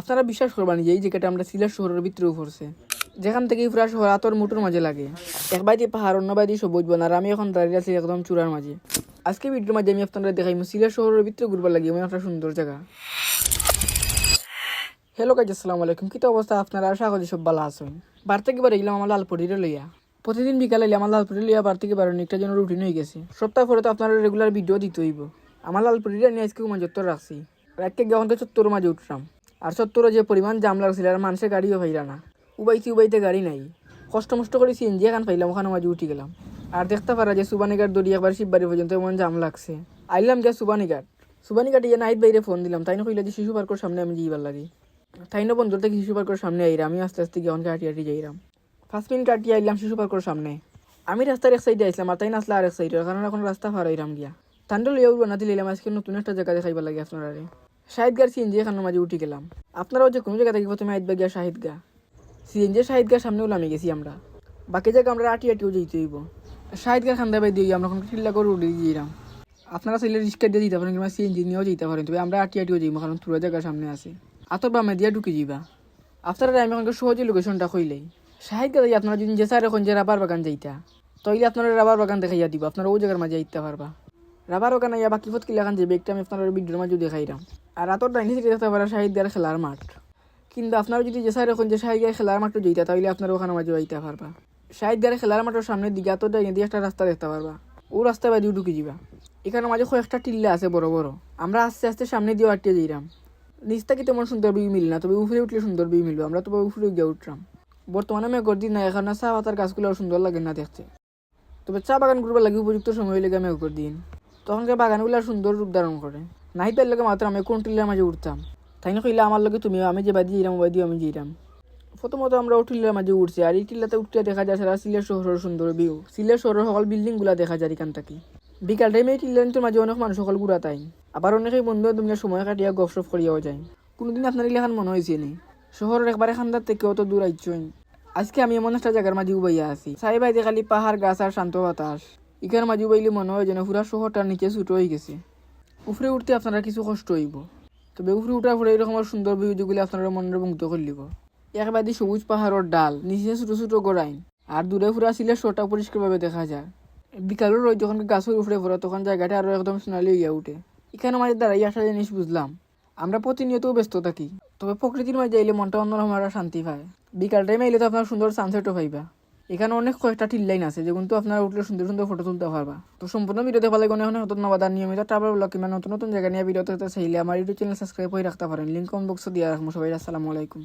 আপনারা বিশ্বাস করবেন যে এই জায়গাটা আমরা সিলেট শহরের ভিতরেও পড়ছে যেখান থেকে পুরা শহর আতর মুটোর মাঝে লাগে। এক বাইদি পাহাড়, অন্য বাইদি সবুজ বন, আর আমি এখন দাঁড়িয়ে আছি একদম চূড়ার মাঝে। আজকে ভিডিওর মাঝে আমি আপনারা দেখাইমু সিলেট শহরের ভিতরে ঘুরবার লাগে এমন একটা সুন্দর জায়গা। হ্যালো গাইজ আসসালামু আলাইকুম। কিতো অবস্থা আপনারা? আশা করি সব ভালো আছেন। বার থেকে বার এলাম আমার লালপুরিরে লইয়া। প্রতিদিন বিকালে আমার লালপুরি লইয়া বার থেকে বার অনেকটা যেন রুটিন হয়ে গেছে। সপ্তাহ পরে তো আপনারা রেগুলার ভিডিও দিতে হইব। আমার লালপুরিটা নিয়ে আজকে চত্বর রাখছি। রাখতে যখন চত্বর মাঝে উঠলাম। আর চত্বরে যে পরিমাণ জাম লাগছিল আর মানুষের গাড়িও পাইলা না। উবাইতে উবাইতে গাড়ি নাই। কষ্ট মষ্ট করে সিএনজি এখান পাইলাম, ওখানে মাঝে উঠে গেলাম। আর দেখতে পারা যে সুবানীঘাট দড়ি একবার শিববাড়ি পর্যন্ত এমন জাম লাগছে। আইলাম গিয়া সুবানীঘাট। সুবানীঘাট ইয়ে নাইট বাইরে ফোন দিলাম তাই না কইলা যে শিশু পার্কের সামনে আমি যাইবার লাগে। তাই না বন্ধুর থেকে শিশু পার্কের সামনে আইরা আমি আস্তে আস্তে গিয়ে অনেক হাঁটি হাঁটি যাইরাম। ফার্স্ট মিনিট হাঁটি আইলাম শিশু পার্কের সামনে। আমি রাস্তার এক সাইডে আসলাম আর তাই না আর এক সাইডে কারণ এখন রাস্তা ফার আইরাম গিয়া। তান্ডল লিয়াও বানাতে লিলাম আজকে নতুন একটা জায়গা দেখাইবার লাগে আপনারা শাহিদ গার সিএনজি এখানের মাঝে উঠে গেলাম। আপনারাও যে কোনো জায়গা থেকে প্রথমে আইতবা গিয়া শাহিদ গা। সিএনজি শাহিদ গার সামনেও নামে গেছি আমরা। বাকি জায়গা আমরা আটি আটিও যেতে হইব। শাহিদ গার খান্দা বাই দিয়ে আমরা এখন টিল্লা করে উঠে দিয়েছিলাম আপনারা চাইলে রিক্সা দিয়ে দিতে পারেন কিংবা সিএনজি নিয়েও যেতে পারেন, তবে আমরা আটি আটিও যাইব কারণ পুরো জায়গার সামনে আছে। আতর বামে দিয়ে ঢুকে যাইবা। আপনারা আমি এখন সহজে লোকেশনটা কইলেই। শাহিদ গাদাই আপনারা যদি যে স্যার এখন যে রাবার বাগান যাইতা, তাইলে আপনারা রাবার বাগান দেখাইয়া দিব, আপনারা ওই জায়গার মাঝে আইতে পারবা। রাবার বাগান আইয়া বাকি ফত কিলাখান যে বেগটা আমি আপনার ভিডিওর মাঝে দেখাইলাম আর আতর ডাইনি থেকে দেখতে পারা শাহিদ গার খেলার মাঠ। কিন্তু আপনারা যদি যে স্যার এখন যে শাহিদ গার খেলার মাঠে যাইতা তাহলে আপনারা ওখানে মাঝে আইতে পারবা। শাহিদ গারে খেলার মাঠের সামনের দিকে আতর ডাইনি দিয়ে একটা রাস্তা দেখতে পারবা। ও রাস্তা বাদিও ঢুকে যাবা এখানে মাঝে কয়েকটা টিল্লা আছে বড় বড়। আমরা আস্তে আস্তে সামনে দিয়ে আটকে যাইলাম নিচটা কি তেমন সুন্দর বিউ মিল না, তবে উপরে উঠলে সুন্দর বিউ মিলবে। আমরা তবে উপরে গিয়ে উঠলাম বর্তমানে আমি দিন না এখানে চা পাতার গাছগুলো সুন্দর লাগে না দেখতে। তবে চা বাগান করবার লাগে উপযুক্ত সময় লেগে আমি দিন তখনকার বাগানগুলো সুন্দর রূপ ধারণ করে। নাই তার লগে মাত্র আমি কোন টিল্লার মাঝে উঠতাম? তাই না কইলে, আমার লগে তুমি আমি যে বাদি যাইরাম বাদি আমি যাইরাম প্রথমত আমরা ও মাঝে উঠছি, আর এই টিল্লাতে উঠতে দেখা যায় সারা সিলেট শহরের সুন্দর ভিউ। সিলেট শহরের সকল বিল্ডিংগুলা দেখা যায় এখান থেকে বিকাল টাইমে এই টিল্লার মাঝে অনেক মানুষ সকল ঘুরা তাই। আবার অনেকেই, বন্ধু, তুমি সময় কাটিয়া গপসপ করিয়াও যায় কোনোদিন আপনার এলাকান মনে হয়েছে নি? শহরের একবারে খান্দার থেকে অত দূর আইছই আজকে আমি এমন একটা জায়গার মাঝে উবাইয়া আছি। সাই বাইতে খালি পাহাড়, গাছ আর শান্ত বাতাস। এখানে মাঝে উবাইলে মনে হয় যেন পুরা শহরটার নিচে ছুটো হয়ে গেছে। উপরে উঠতে আপনারা কিছু কষ্ট হইব। তবে উপরে উঠার পরে এরকম সুন্দর ভিউ যেগুলি আপনারা মনের মুগ্ধ করলিব একবাদি সবুজ পাহাড়ের ডাল, নিচে ছোট ছোট গোড়াইন আর দূরে ফুরা ছিলে শোটা পরিষ্কারভাবে দেখা যায়। বিকালের রোদ যখন গাছের উপরে পড়ে, তখন জায়গাটা আরও একদম সোনালি হইয়া উঠে। এখানে মাঝে দাঁড়াই একটা জিনিস বুঝলাম। আমরা প্রতিনিয়ত ব্যস্ত থাকি, তবে প্রকৃতির মাঝে এলে মনটা অন্যরকম একটা শান্তি পায়। বিকাল টাইমে এলে তো আপনার সুন্দর সানসেটও পাইবা। এখানে অনেক কয়েকটা টিল লাইন আছে যেগুলো আপনার উঠলে সুন্দর সুন্দর ফটো তুলতে পারবা। তো সম্পূর্ণ ভিডিও দেখা লাগে অনেক নতুন নবাদার নিয়মিত ট্রাভেল ব্লগ কিংবা নতুন নতুন জায়গা নিয়ে ভিডিও দেখতে চাইলে আমার ইউটিউব চ্যানেল সাবস্ক্রাইব করে রাখতে পারেন। লিঙ্ক কমেন্ট বক্সে দিয়ে রাখব। সবাই, আসসালামু আলাইকুম।